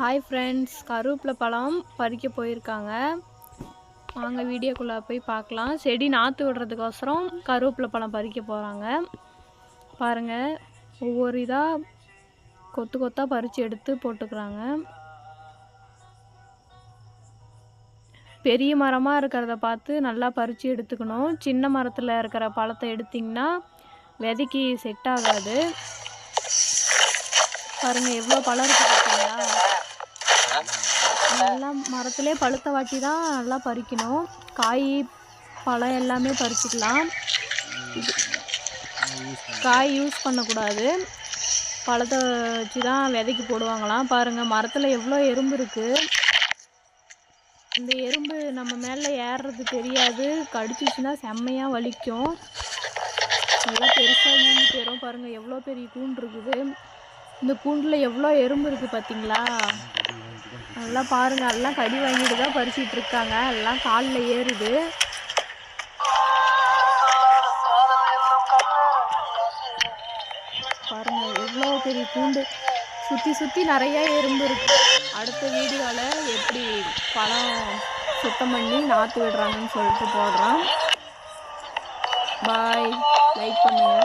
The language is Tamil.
ஹாய் ஃப்ரெண்ட்ஸ் கருவேப்பிலை பழம் பறிக்க போயிருக்காங்க. வாங்க வீடியோக்குள்ளே போய் பார்க்கலாம். செடி நாற்று விடுறதுக்கோசரம் கருவேப்பிலை பழம் பறிக்க போகிறாங்க பாருங்கள் ஒவ்வொரு இதாக கொத்து கொத்தாக பறித்து எடுத்து போட்டுக்கிறாங்க. பெரிய மரமாக இருக்கிறத பார்த்து நல்லா பறித்து எடுத்துக்கணும். சின்ன மரத்தில் இருக்கிற பழத்தை எடுத்திங்கன்னா விதைக்கு செட் ஆகாது. பாருங்க எவ்வளோ பழம் இருக்கு பார்த்தீங்களா நல்லா மரத்துலேயே பழுத்த வாட்டி தான் நல்லா பறிக்கணும். காய் பழம் எல்லாமே பறிச்சிக்கலாம். காய் யூஸ் பண்ணக்கூடாது. பழத்தை வச்சு தான் விதைக்கு போடுவாங்களாம். பாருங்கள் மரத்தில் எவ்வளோ எறும்பு இருக்குது இந்த எறும்பு நம்ம மேலே ஏறுறது தெரியாது. கடிச்சிச்சுன்னா செம்மையாக வலிக்கும். நல்லா பெருசாக மீன் போயிடும் பாருங்கள் எவ்வளோ பெரிய கூண்டு இருக்குது. இந்த கூண்டில் எவ்வளோ எறும்பு இருக்குது பார்த்தீங்களா நல்லா பாருங்கள் எல்லாம் கடி வாங்கிட்டு தான் பறிச்சிட்டு இருக்காங்க. எல்லாம் காலில் ஏறுது. பாருங்க எவ்வளோ பெரிய பூண்டு சுற்றி சுற்றி நிறைய எறும்பு இருக்கு. அடுத்த வீடியோவில் எப்படி பழம் சுத்தம் பண்ணி நாற்று விடுறாங்கன்னு சொல்லிட்டு போடுறோம். பாய். லைக் பண்ணுங்கள்